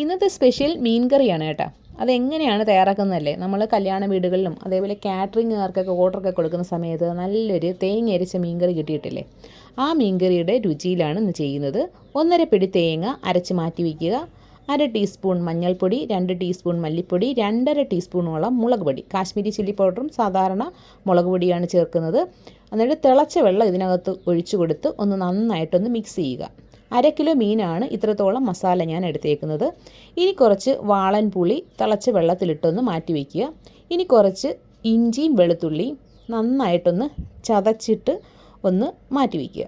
ഇന്നത്തെ സ്പെഷ്യൽ മീൻ കറിയാണ് കേട്ടോ. അതെങ്ങനെയാണ് തയ്യാറാക്കുന്നതല്ലേ? നമ്മൾ കല്യാണ വീടുകളിലും അതേപോലെ കാറ്ററിങ്ങുകാർക്കൊക്കെ ഓർഡറൊക്കെ കൊടുക്കുന്ന സമയത്ത് നല്ലൊരു തേങ്ങ അരിച്ച മീൻകറി കിട്ടിയിട്ടില്ലേ? ആ മീൻകറിയുടെ രുചിയിലാണ് ഇന്ന് ചെയ്യുന്നത്. ഒന്നര പിടി തേങ്ങ അരച്ച് മാറ്റി വയ്ക്കുക അര ടീസ്പൂൺ മഞ്ഞൾപ്പൊടി രണ്ട് ടീസ്പൂൺ മല്ലിപ്പൊടി രണ്ടര ടീസ്പൂണോളം മുളക് പൊടി. കാശ്മീരി ചില്ലി പൗഡറും സാധാരണ മുളക് പൊടിയാണ് ചേർക്കുന്നത്. എന്നിട്ട് തിളച്ച വെള്ളം ഇതിനകത്ത് ഒഴിച്ചു കൊടുത്ത് ഒന്ന് നന്നായിട്ടൊന്ന് മിക്സ് ചെയ്യുക. അര കിലോ മീനാണ് ഇത്രത്തോളം മസാല ഞാൻ എടുത്തേക്കുന്നത്. ഇനി കുറച്ച് വാളൻ പുളി തിളച്ച വെള്ളത്തിലിട്ടൊന്ന് മാറ്റി വയ്ക്കുക ഇനി കുറച്ച് ഇഞ്ചിയും വെളുത്തുള്ളിയും നന്നായിട്ടൊന്ന് ചതച്ചിട്ട് ഒന്ന് മാറ്റി വയ്ക്കുക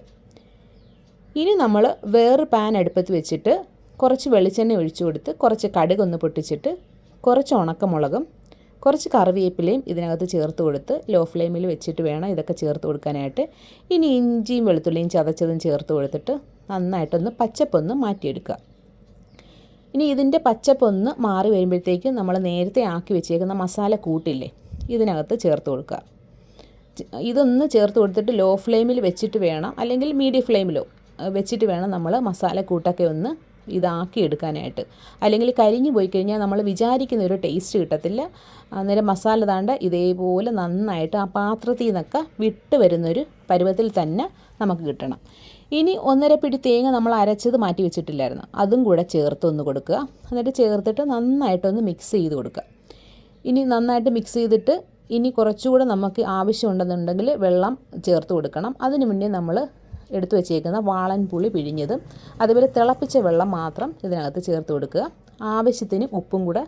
ഇനി നമ്മൾ വേറെ പാൻ അടുപ്പത്ത് വെച്ചിട്ട് കുറച്ച് വെളിച്ചെണ്ണ ഒഴിച്ചു കൊടുത്ത് കുറച്ച് കടുക് ഒന്ന് പൊട്ടിച്ചിട്ട് കുറച്ച് ഉണക്കമുളകും കുറച്ച് കറിവേപ്പിലയും ഇതിനകത്ത് ചേർത്ത് കൊടുത്ത് ലോ ഫ്ലെയിമിൽ വെച്ചിട്ട് വേണം ഇതൊക്കെ ചേർത്ത് കൊടുക്കാനായിട്ട്. ഇനി ഇഞ്ചിയും വെളുത്തുള്ളിയും ചതച്ചതും ചേർത്ത് കൊടുത്തിട്ട് നന്നായിട്ടൊന്ന് പച്ചപ്പൊന്ന് മാറ്റിയെടുക്കുക. ഇനി ഇതിന്റെ പച്ചപ്പൊന്ന് മാറി വരുമ്പോഴത്തേക്കും നമ്മൾ നേരത്തെ ആക്കി വെച്ചേക്കുന്ന മസാല കൂട്ടില്ലേ ഇതിനകത്ത് ചേർത്ത് കൊടുക്കുക. ഇതൊന്ന് ചേർത്ത് കൊടുത്തിട്ട് ലോ ഫ്ലെയിമിൽ വെച്ചിട്ട് വേണം അല്ലെങ്കിൽ മീഡിയം ഫ്ലെയിമിലോ വെച്ചിട്ട് വേണം നമ്മൾ മസാല കൂട്ടൊക്കെ ഒന്ന് ഇതാക്കി എടുക്കാനായിട്ട് അല്ലെങ്കിൽ കരിഞ്ഞു പോയി കഴിഞ്ഞാൽ നമ്മൾ വിചാരിക്കുന്ന ഒരു ടേസ്റ്റ് കിട്ടത്തില്ല. അന്നേരം മസാല താണ്ട ഇതേപോലെ നന്നായിട്ട് ആ പാത്രത്തിൽ നിന്നൊക്കെ വിട്ട് വരുന്നൊരു പരുവത്തിൽ തന്നെ നമുക്ക് കിട്ടണം. ഇനി ഒന്നര പിടി തേങ്ങ നമ്മൾ അരച്ചത് മാറ്റി വെച്ചിട്ടില്ലായിരുന്നു. അതും കൂടെ ചേർത്ത് ഒന്ന് കൊടുക്കുക. എന്നിട്ട് ചേർത്തിട്ട് നന്നായിട്ടൊന്ന് മിക്സ് ചെയ്ത് കൊടുക്കുക. ഇനി നന്നായിട്ട് മിക്സ് ചെയ്തിട്ട് ഇനി കുറച്ചുകൂടെ നമുക്ക് ആവശ്യമുണ്ടെന്നുണ്ടെങ്കിൽ വെള്ളം ചേർത്ത് കൊടുക്കണം. അതിന് മുന്നേ നമ്മൾ എടുത്തു വെച്ചേക്കുന്ന വാളൻ പുളി പിഴിഞ്ഞതും അതുപോലെ തിളപ്പിച്ച വെള്ളം മാത്രം ഇതിനകത്ത് ചേർത്ത് കൊടുക്കുക. ആവശ്യത്തിന് ഉപ്പും കൂടെ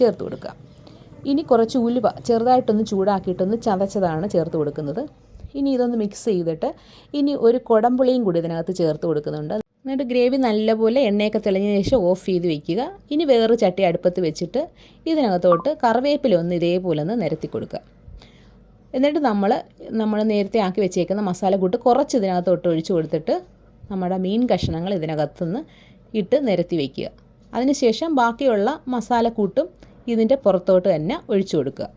ചേർത്ത് കൊടുക്കുക. ഇനി കുറച്ച് ഉലുവ ചെറുതായിട്ടൊന്ന് ചൂടാക്കിയിട്ടൊന്ന് ചതച്ചതാണ് ചേർത്ത് കൊടുക്കുന്നത്. ഇനി ഇതൊന്ന് മിക്സ് ചെയ്തിട്ട് ഇനി ഒരു കുടംപുളിയും കൂടി ഇതിനകത്ത് ചേർത്ത് കൊടുക്കുന്നുണ്ട്. എന്നിട്ട് ഗ്രേവി നല്ലപോലെ എണ്ണയൊക്കെ തെളിഞ്ഞ ശേഷം ഓഫ് ചെയ്ത് വെക്കുക. ഇനി വേറൊരു ചട്ടി അടുപ്പത്ത് വെച്ചിട്ട് ഇതിനകത്തോട്ട് കറിവേപ്പില ഒന്ന് ഇതേപോലെ ഒന്ന് നിരത്തി കൊടുക്കുക. എന്നിട്ട് നമ്മൾ നമ്മൾ നേരത്തെ ആക്കി വെച്ചേക്കുന്ന മസാലക്കൂട്ട് കുറച്ച് ഇതിനകത്തോട്ട് ഒഴിച്ച് കൊടുത്തിട്ട് നമ്മുടെ മീൻ കഷ്ണങ്ങൾ ഇതിനകത്തുനിന്ന് ഇട്ട് നിരത്തി വയ്ക്കുക അതിനുശേഷം ബാക്കിയുള്ള മസാലക്കൂട്ടും ഇതിന്റെ പുറത്തോട്ട് തന്നെ ഒഴിച്ചു കൊടുക്കുക.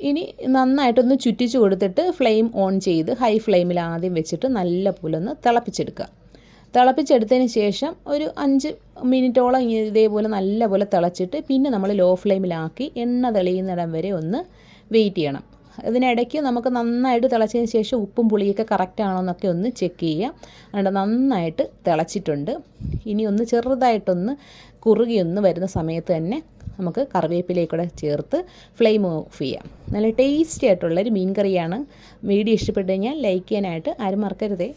ഇനി നന്നായിട്ടൊന്ന് ചുറ്റിച്ചു കൊടുത്തിട്ട് ഫ്ലെയിം ഓൺ ചെയ്ത് ഹൈ ഫ്ലെയിമിൽ ആദ്യം വെച്ചിട്ട് നല്ല ഒന്ന് തിളപ്പിച്ചെടുക്കുക. തിളപ്പിച്ചെടുത്തതിന് ശേഷം ഒരു അഞ്ച് മിനിറ്റോളം ഇതേപോലെ നല്ലപോലെ തിളച്ചിട്ട് പിന്നെ നമ്മൾ ലോ ഫ്ലെയിമിലാക്കി എണ്ണ തെളിയുന്നിടം വരെ ഒന്ന് വെയിറ്റ് ചെയ്യണം. ഇതിനിടയ്ക്ക് നമുക്ക് നന്നായിട്ട് തിളച്ചതിന് ശേഷം ഉപ്പും പുളിയൊക്കെ കറക്റ്റ് ആണോ എന്നൊക്കെ ഒന്ന് ചെക്ക് ചെയ്യാം. അതുകൊണ്ട് നന്നായിട്ട് തിളച്ചിട്ടുണ്ട്. ഇനി ഒന്ന് ചെറുതായിട്ടൊന്ന് കുറുകി ഒന്ന് വരുന്ന സമയത്ത് തന്നെ നമുക്ക് കറിവേപ്പിലേക്കൂടെ ചേർത്ത് ഫ്ലെയിം ഓഫ് ചെയ്യാം. നല്ല ടേസ്റ്റി ആയിട്ടുള്ളൊരു മീൻ കറിയാണ് വീഡിയോ ഇഷ്ടപ്പെട്ടു കഴിഞ്ഞാൽ ലൈക്ക് ചെയ്യാനായിട്ട് ആരും മറക്കരുതേ.